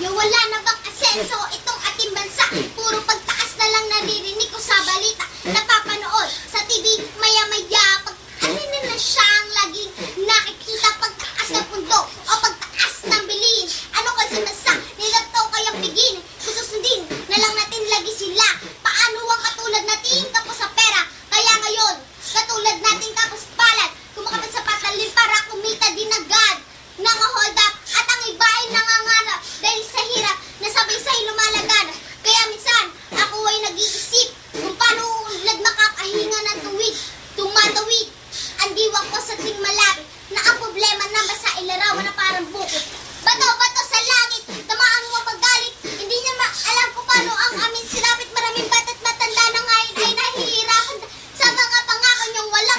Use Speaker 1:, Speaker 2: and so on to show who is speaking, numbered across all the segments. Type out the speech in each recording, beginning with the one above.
Speaker 1: Yung wala na bang asenso itong ating bansa? Puro pagtaas na lang naririnig ko sa balita, napapanood sa TV, maya-maya, pag ano na siya,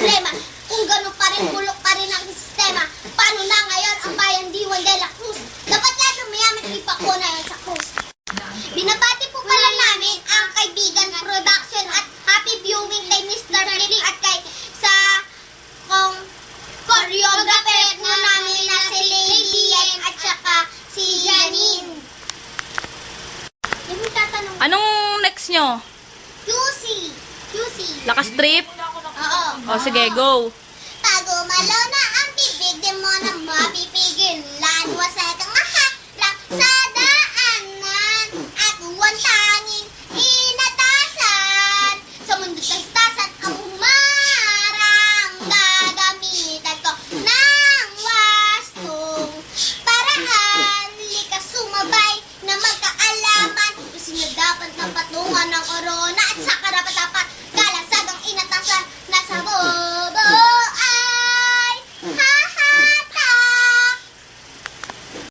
Speaker 1: problema. Kung ganun pa rin, bulok pa rin ang sistema. Paano na ngayon ang bayan diwan de la Cruz? Dapat lalo mayaman ipakunayan sa Cruz. Binabati po pala namin ang kaibigan production at happy viewing kay Mr. Lily at kay sa kong choreographer po namin na si Lilian at saka si Janine.
Speaker 2: Anong next nyo?
Speaker 1: QC. QC.
Speaker 2: Lakas trip?
Speaker 1: Oo. O, sige,
Speaker 2: go.
Speaker 1: Pag umalaw na ang bibig, di mo na mapipigilan. Wasay kang nakaharap sa daanan at huwag tanging inatasan. Sa mundo kastasan ang umarang gagamitan ko ng wastong paraan. Likas sumabay na magkaalaman. Kasi na dapat na patungan ng korona at saka